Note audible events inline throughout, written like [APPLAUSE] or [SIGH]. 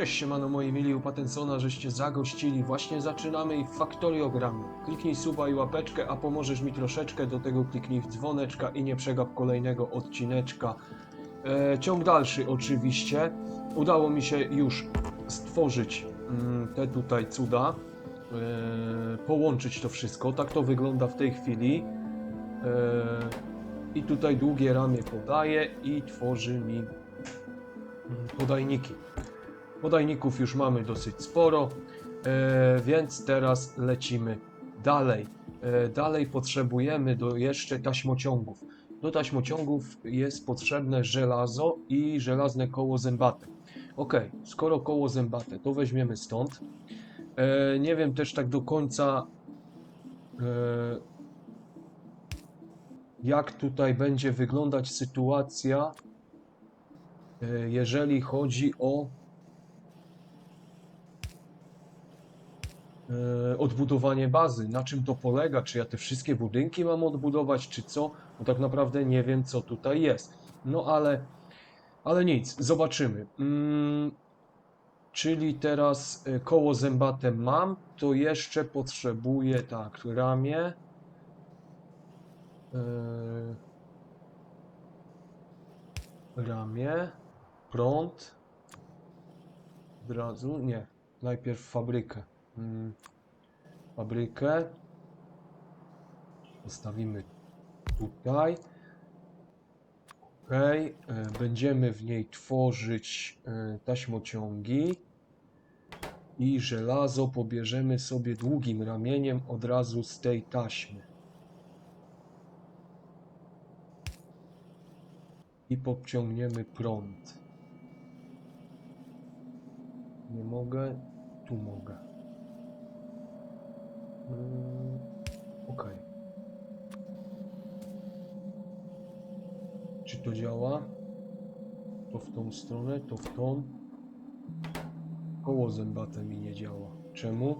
Cześć siemano moi mili u Patensona, żeście zagościli. Właśnie zaczynamy i faktoriogram. Kliknij suba i łapeczkę, a pomożesz mi troszeczkę. Do tego kliknij w dzwoneczka i nie przegap kolejnego odcineczka. E, ciąg dalszy oczywiście. Udało mi się już stworzyć mm, te tutaj cuda. E, połączyć to wszystko. Tak to wygląda w tej chwili. E, I tutaj długie ramię podaje i tworzy mi mm, podajniki. Podajników już mamy dosyć sporo, e, więc teraz lecimy dalej. E, dalej potrzebujemy do jeszcze taśmociągów. Do taśmociągów jest potrzebne żelazo i żelazne koło zębate. Ok, skoro koło zębate, to weźmiemy stąd. E, nie wiem też tak do końca, jak tutaj będzie wyglądać sytuacja, jeżeli chodzi o odbudowanie bazy. Na czym to polega? Czy ja te wszystkie budynki mam odbudować, czy co? Bo tak naprawdę nie wiem, co tutaj jest. No ale, ale nic, zobaczymy. Mm, czyli teraz e, koło zębate mam, to jeszcze potrzebuję tak, ramię. E, ramię, prąd. Od razu, nie, najpierw fabrykę. Mm, fabrykę. Postawimy tutaj. Ok. Będziemy w niej tworzyć e, taśmociągi. I żelazo pobierzemy sobie długim ramieniem od razu z tej taśmy. I podciągniemy prąd. Nie mogę, tu mogę. Mm, ok. Czy to działa? To w tą stronę, to w tą. Koło zębate mi nie działa. Czemu?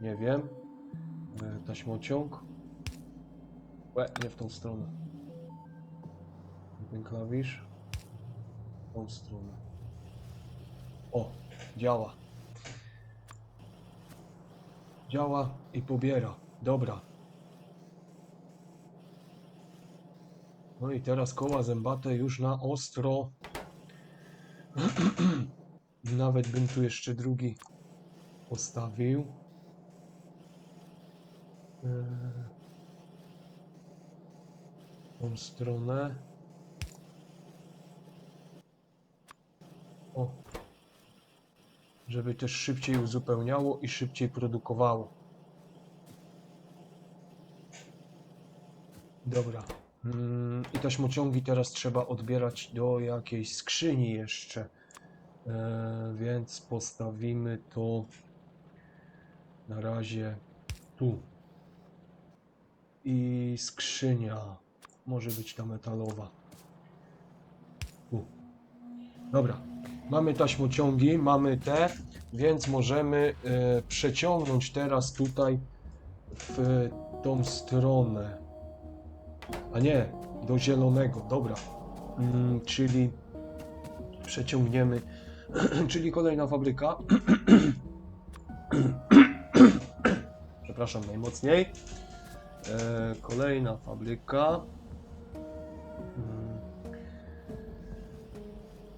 Nie wiem. E, Taśmociąg. Łe, nie w tą stronę. Ten klawisz. W tą stronę. O, działa. Działa i pobiera. Dobra. No i teraz koła zębate już na ostro. [CLEARS THROAT] Nawet bym tu jeszcze drugi postawił. Eee, Tą stronę. O. Żeby też szybciej uzupełniało i szybciej produkowało. Dobra. Mm, I taśmociągi teraz trzeba odbierać do jakiejś skrzyni jeszcze. E, więc postawimy to na razie tu. I skrzynia może być ta metalowa. Tu. Dobra. Mamy taśmociągi, mamy te, więc możemy e, przeciągnąć teraz tutaj w tą stronę. A nie, do zielonego, dobra. Mm, czyli przeciągniemy, [CLEARS THROAT] czyli kolejna fabryka. [CLEARS THROAT] Przepraszam najmocniej. E, kolejna fabryka.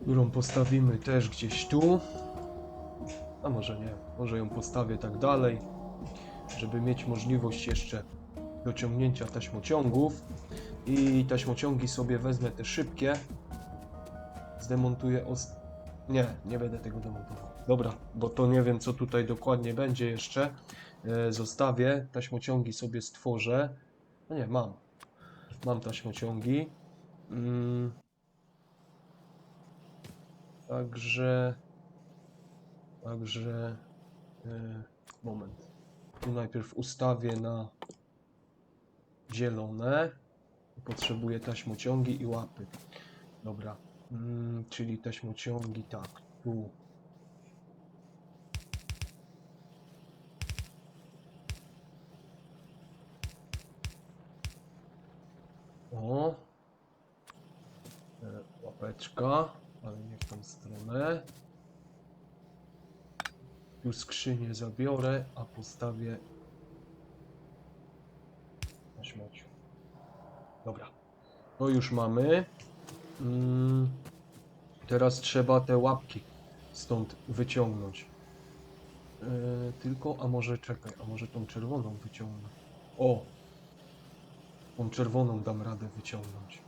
Którą postawimy też gdzieś tu. A może nie, może ją postawię tak dalej, żeby mieć możliwość jeszcze dociągnięcia taśmociągów. I taśmociągi sobie wezmę te szybkie. Zdemontuję os... Nie, nie będę tego demontował. Dobra, bo to nie wiem co tutaj dokładnie będzie jeszcze. E, zostawię, taśmociągi sobie stworzę. No nie, mam. Mam taśmociągi. Mm. Także... Także... E, moment. Tu najpierw ustawię na zielone. Potrzebuję taśmociągi i łapy. Dobra. Mm, czyli taśmociągi tak, tu. O. E, Łapeczka, ale nie w tą stronę. Tu skrzynię zabiorę, a postawię na śmieciu. Dobra. To już mamy. Mm, teraz trzeba te łapki stąd wyciągnąć. E, tylko, a może czekaj, a może tą czerwoną wyciągnę. O! Tą czerwoną dam radę wyciągnąć.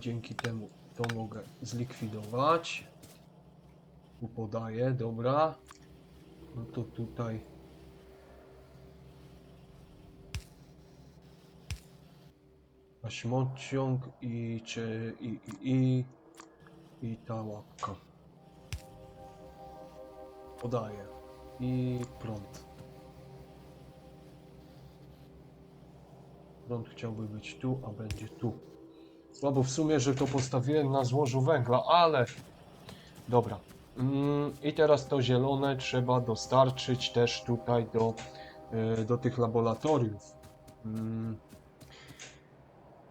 Dzięki temu to mogę zlikwidować. Tu podaję, dobra. No to tutaj taśmociąg i, czy, i, i, i, i ta łapka. Podaję. I prąd. Prąd chciałby być tu, a będzie tu. Słabo w sumie, że to postawiłem na złożu węgla, ale dobra. Mm, I teraz to zielone trzeba dostarczyć też tutaj do, y, do tych laboratoriów. Mm.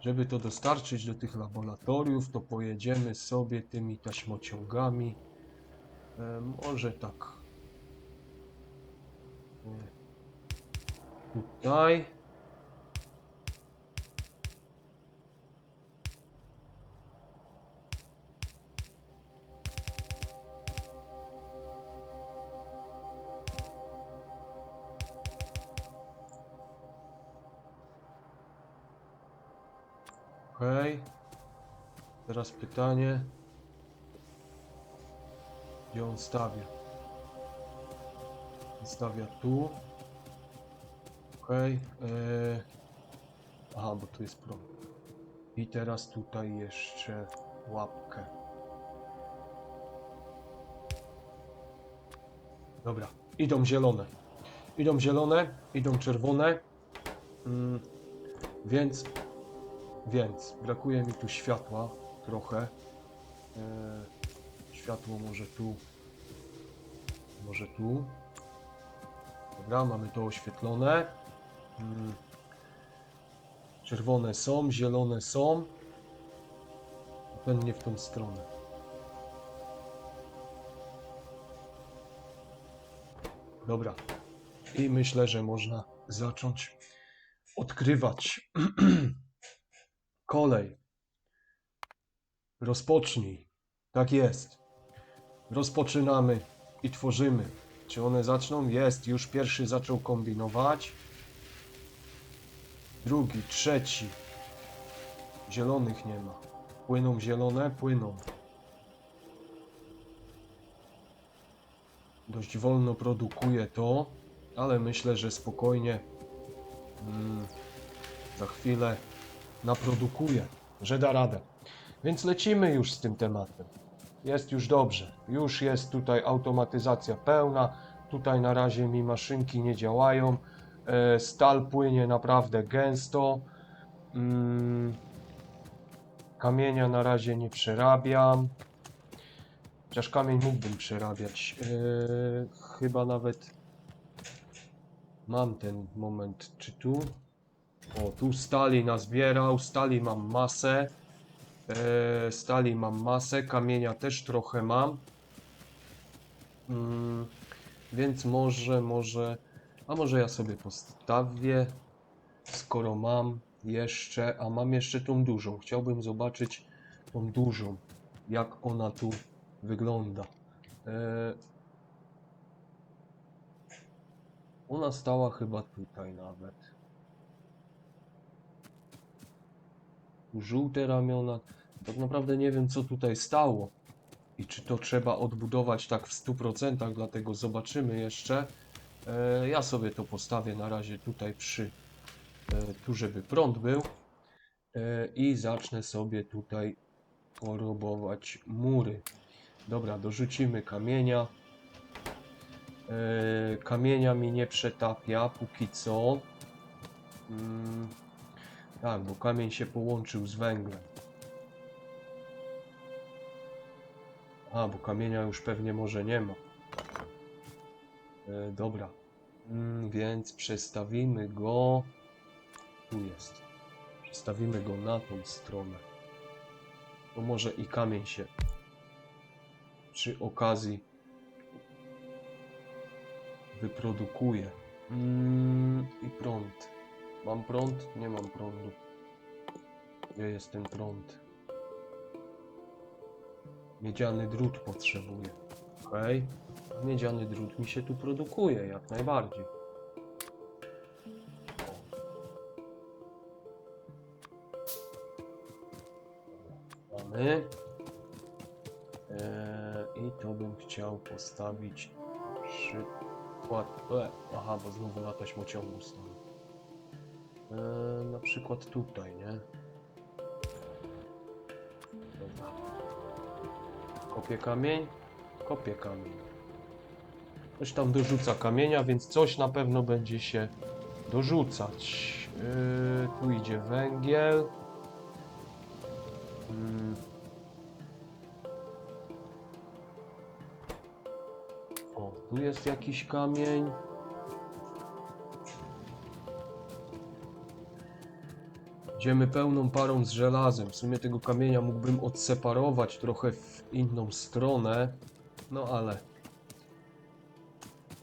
Żeby to dostarczyć do tych laboratoriów, to pojedziemy sobie tymi taśmociągami. E, może tak. E, Tutaj. Okej. Teraz pytanie. Gdzie on stawia? Stawia tu. Okej. e, Aha, bo tu jest prąd. I teraz tutaj jeszcze łapkę. Dobra. Idą zielone. Idą zielone, idą czerwone. Mm, więc więc brakuje mi tu światła trochę. E, światło może tu. Może tu. Dobra, mamy to oświetlone. Mm. Czerwone są, zielone są. Ten nie w tą stronę. Dobra. I myślę, że można zacząć odkrywać [CLEARS THROAT] Kolej. Rozpocznij. Tak jest. Rozpoczynamy i tworzymy. Czy one zaczną? Jest. Już pierwszy zaczął kombinować. Drugi, trzeci. Zielonych nie ma. Płyną zielone? Płyną. Dość wolno produkuje to, ale myślę, że spokojnie mm, za chwilę naprodukuje, że da radę. Więc lecimy już z tym tematem. Jest już dobrze. Już jest tutaj automatyzacja pełna. Tutaj na razie mi maszynki nie działają. E, Stal płynie naprawdę gęsto. Mm, Kamienia na razie nie przerabiam. Chociaż kamień mógłbym przerabiać. E, Chyba nawet mam ten moment. Czy tu? O, tu stali nazbierał, stali mam masę. E, stali mam masę, kamienia też trochę mam. Mm, więc może, może, a może ja sobie postawię, skoro mam jeszcze, a mam jeszcze tą dużą. Chciałbym zobaczyć tą dużą, jak ona tu wygląda. E, ona stała chyba tutaj nawet. Żółte ramiona. Tak naprawdę nie wiem, co tutaj stało i czy to trzeba odbudować tak w 100%, dlatego zobaczymy jeszcze. E, ja sobie to postawię na razie tutaj przy, e, tu żeby prąd był e, i zacznę sobie tutaj porobować mury. Dobra, dorzucimy kamienia. E, kamienia mi nie przetapia póki co. Mm. Tak, bo kamień się połączył z węglem. A, bo kamienia już pewnie może nie ma. E, dobra. Mm, więc przestawimy go. Tu jest. Przestawimy go na tą stronę. To może i kamień się przy okazji wyprodukuje. Mm, I prąd. Mam prąd? Nie mam prądu. Gdzie jest ten prąd? Miedziany drut potrzebuję. Okej. Miedziany drut mi się tu produkuje, jak najbardziej. Mamy. Eee, I to bym chciał postawić przykład. E, aha, bo znowu na taśmociągu stoi. Eee, na przykład tutaj, nie? Dobra. Kopię kamień, kopię kamień. Ktoś tam dorzuca kamienia, więc coś na pewno będzie się dorzucać. Yy, tu idzie węgiel. Mm. O, tu jest jakiś kamień. Idziemy pełną parą z żelazem. W sumie tego kamienia mógłbym odseparować trochę w inną stronę. No ale.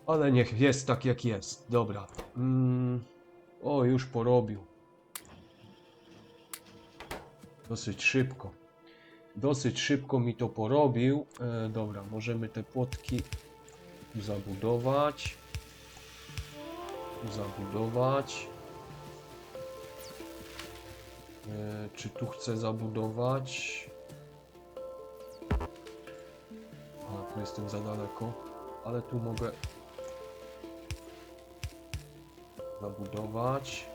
Ale niech jest tak jak jest. Dobra. Mm. O, już porobił. Dosyć szybko. Dosyć szybko mi to porobił. E, dobra, możemy te płotki zabudować. Zabudować. E, czy tu chcę zabudować? A, tu jestem za daleko. Ale tu mogę zabudować.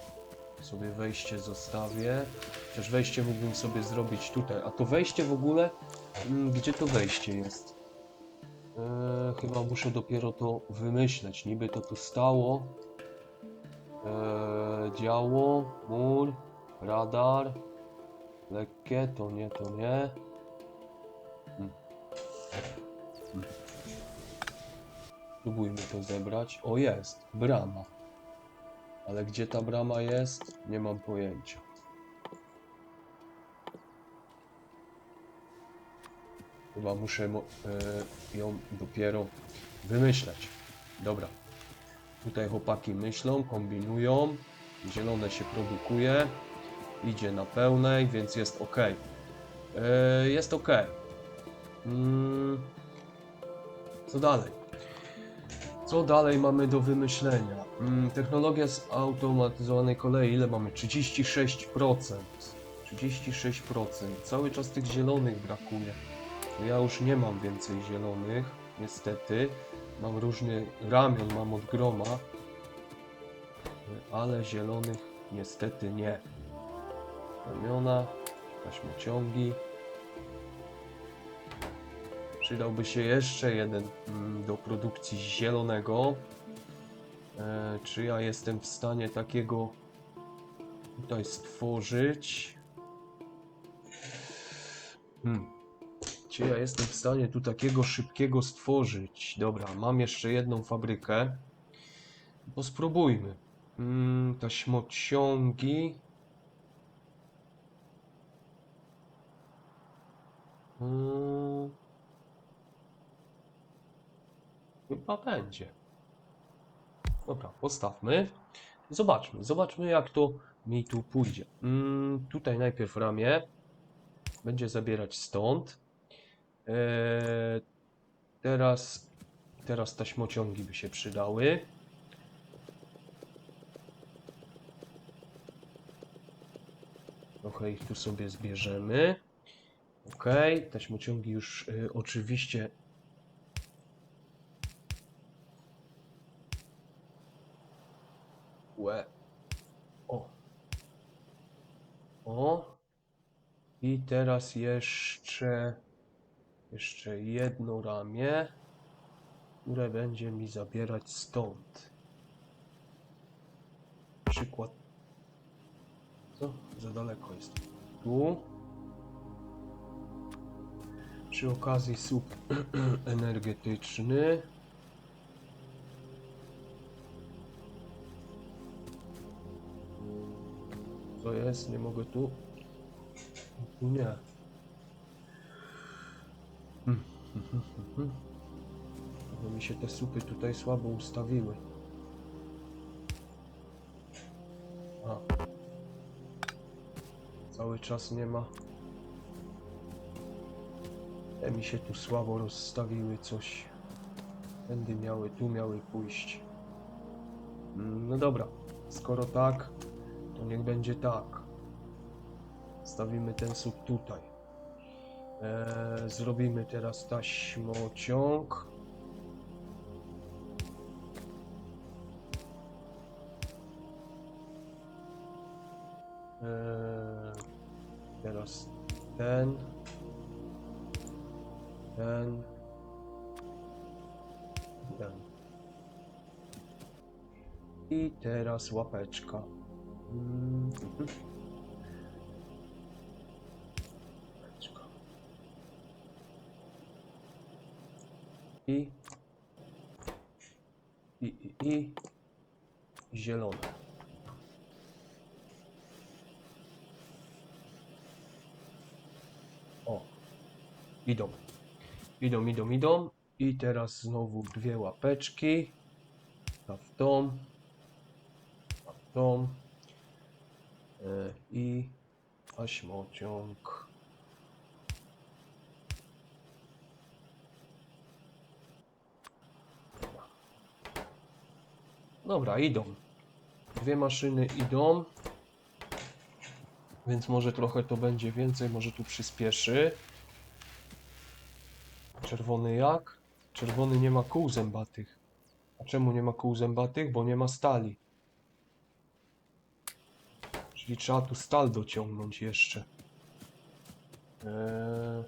Sobie wejście zostawię. Chociaż wejście mógłbym sobie zrobić tutaj. A to wejście w ogóle? Mm, Gdzie to wejście jest? Eee, chyba muszę dopiero to wymyśleć. Niby to tu stało. Eee, działo, mur, radar. Lekkie, to nie, to nie. Hmm. Spróbujmy to zebrać. O, jest. Brama. Ale gdzie ta brama jest? Nie mam pojęcia. Chyba muszę e, ją dopiero wymyśleć. Dobra. Tutaj chłopaki myślą, kombinują. Zielone się produkuje. Idzie na pełnej, więc jest ok. E, jest ok. Mm. Co dalej? Co dalej mamy do wymyślenia? Mm, technologia zautomatyzowanej kolei, ile mamy? 36%. 36%. Cały czas tych zielonych brakuje. Ja już nie mam więcej zielonych, niestety. Mam różny ramion, mam od groma. Ale zielonych niestety nie. Ramiona, taśmociągi. Przydałby się jeszcze jeden mm, do produkcji zielonego. E, czy ja jestem w stanie takiego tutaj stworzyć? Hmm. Czy ja jestem w stanie tu takiego szybkiego stworzyć? Dobra, mam jeszcze jedną fabrykę. Bo spróbujmy. Mm, taśmociągi. Mm. Chyba będzie. Dobra, postawmy. Zobaczmy, zobaczmy jak to mi tu pójdzie. Mm, tutaj najpierw ramię. Będzie zabierać stąd. Eee, teraz, teraz taśmociągi by się przydały. Ich tu sobie zbierzemy. Ok, taśmociągi już y, oczywiście Łe. O. O. I teraz jeszcze jeszcze jedno ramię, które będzie mi zabierać stąd. Przykład. Co? Za daleko jest. Tu przy okazji słup [CLEARS THROAT] energetyczny. Co jest? Nie mogę tu. Nie. Bo mi się te supy tutaj słabo ustawiły. A. Cały czas nie ma te mi się tu słabo rozstawiły coś. Tędy miały, tu miały pójść. Mm, No dobra, skoro tak, to niech będzie tak. Stawimy ten słup tutaj. Eee, zrobimy teraz taśmociąg. Eee, teraz ten. Ten. Ten. I teraz łapeczka. Mm. Łapeczka. I, i, i, i zielone. O, idą. Idą, idą, idą. I teraz znowu dwie łapeczki. W. Ta w tą. E, I taśmociąg. Dobra, idą. Dwie maszyny idą. Więc może trochę to będzie więcej, może tu przyspieszy. Czerwony jak? Czerwony nie ma kół zębatych. A czemu nie ma kół zębatych? Bo nie ma stali. Czyli trzeba tu stal dociągnąć jeszcze. Eee...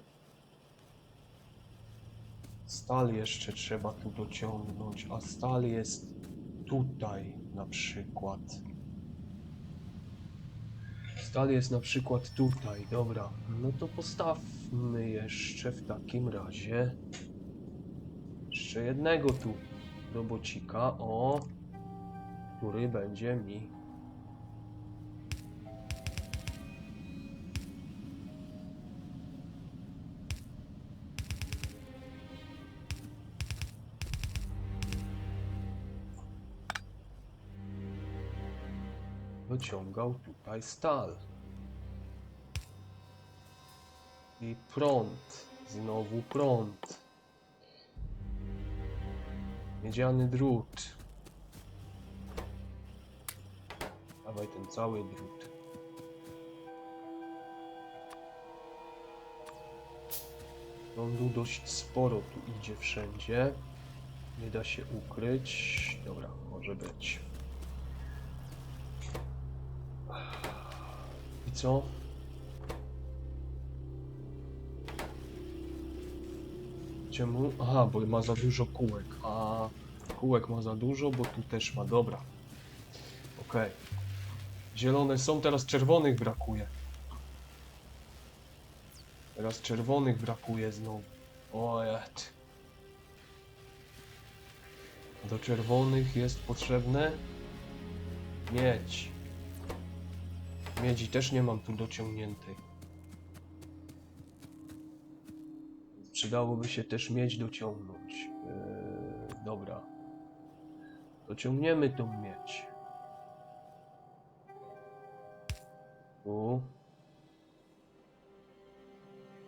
Stal jeszcze trzeba tu dociągnąć, a stal jest tutaj na przykład. Jest na przykład tutaj, dobra. No to postawmy jeszcze w takim razie jeszcze jednego tu robocika, o, który będzie mi wyciągał tutaj stal. I prąd, znowu prąd. Miedziany drut. Dawaj ten cały drut. Prądu dość sporo tu idzie wszędzie. Nie da się ukryć. Dobra, może być. Co? Czemu? Aha, bo ma za dużo kółek. A kółek ma za dużo, bo tu też ma. Dobra. Okej. Zielone są, teraz czerwonych brakuje. Teraz czerwonych brakuje znowu. Ojet. Do czerwonych jest potrzebne miedź. Miedzi też nie mam tu dociągniętej. Przydałoby się też miedź dociągnąć. Yy, dobra. Dociągniemy tą miedź. Tu.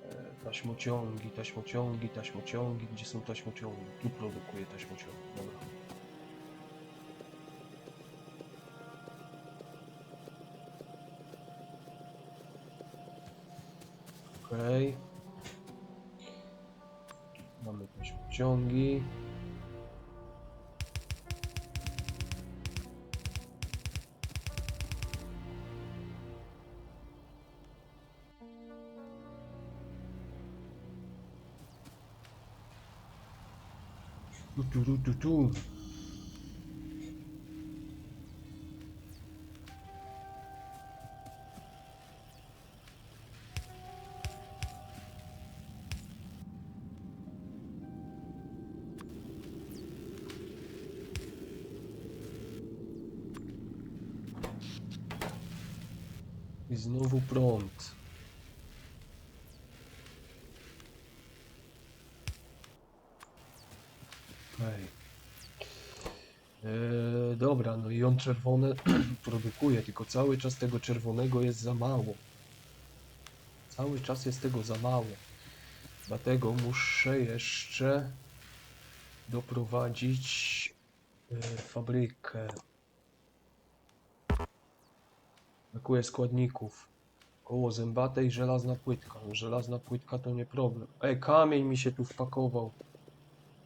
E, Taśmociągi, taśmociągi, taśmociągi. Gdzie są taśmociągi? Tu produkuję taśmociągi. Dobra. Okej. Mamy taśmociągi. Tu, tu, tu, tu, tu. Znowu prąd. Okej. Eee, dobra, no i on czerwone [CLEARS THROAT] produkuje, tylko cały czas tego czerwonego jest za mało. Cały czas jest tego za mało. Dlatego muszę jeszcze doprowadzić e, fabrykę. Brakuje składników. Koło zębate i żelazna płytka. No, żelazna płytka to nie problem. Ej, kamień mi się tu wpakował.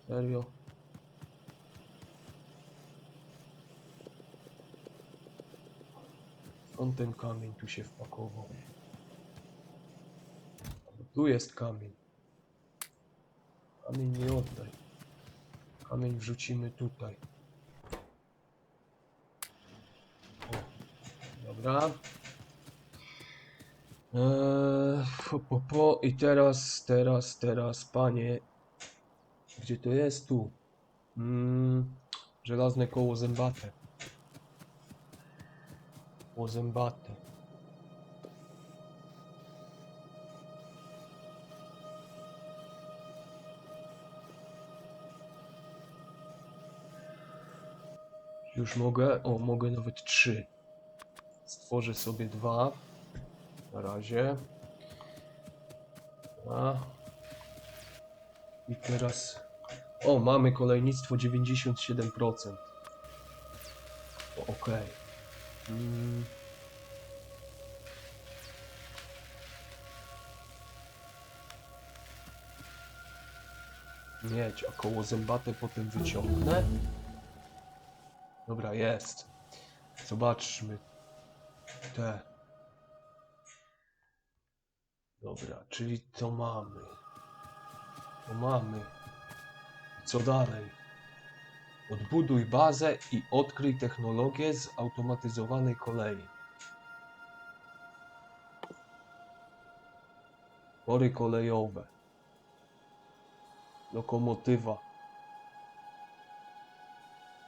Serio? Skąd ten kamień tu się wpakował? Tu jest kamień. Kamień nie oddaj. Kamień wrzucimy tutaj. Dobra. Eee, po, po, po. I teraz, teraz, teraz, panie. Gdzie to jest? Tu. Mm, żelazne koło zębate. Koło zębate. Już mogę? O, mogę nawet trzy. Stworzę sobie dwa. Na razie. A. I teraz. O, mamy kolejnictwo 97%. O, Okej. Mm. Miedź, a koło zębate potem wyciągnę. Dobra, jest. Zobaczmy. Te. Dobra, czyli to mamy. To mamy. Co dalej? Odbuduj bazę i odkryj technologię zautomatyzowanej kolei. Tory kolejowe. Lokomotywa.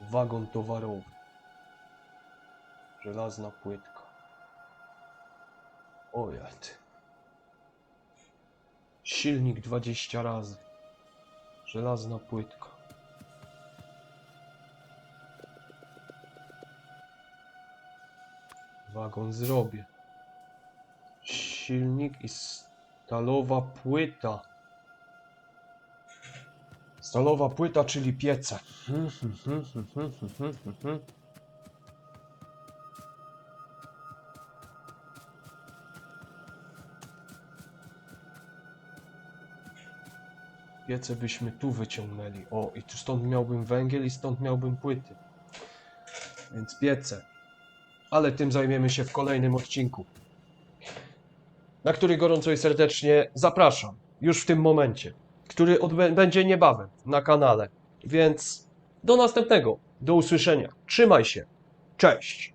Wagon towarowy. Żelazna płytka. O ja ty. Silnik 20 razy. Żelazna płytka. Wagon zrobię. Silnik i stalowa płyta. Stalowa płyta, czyli piece. Piece byśmy tu wyciągnęli. O, i tu stąd miałbym węgiel i stąd miałbym płyty. Więc piece. Ale tym zajmiemy się w kolejnym odcinku. Na który gorąco i serdecznie zapraszam. Już w tym momencie. Który będzie niebawem na kanale. Więc do następnego. Do usłyszenia. Trzymaj się. Cześć.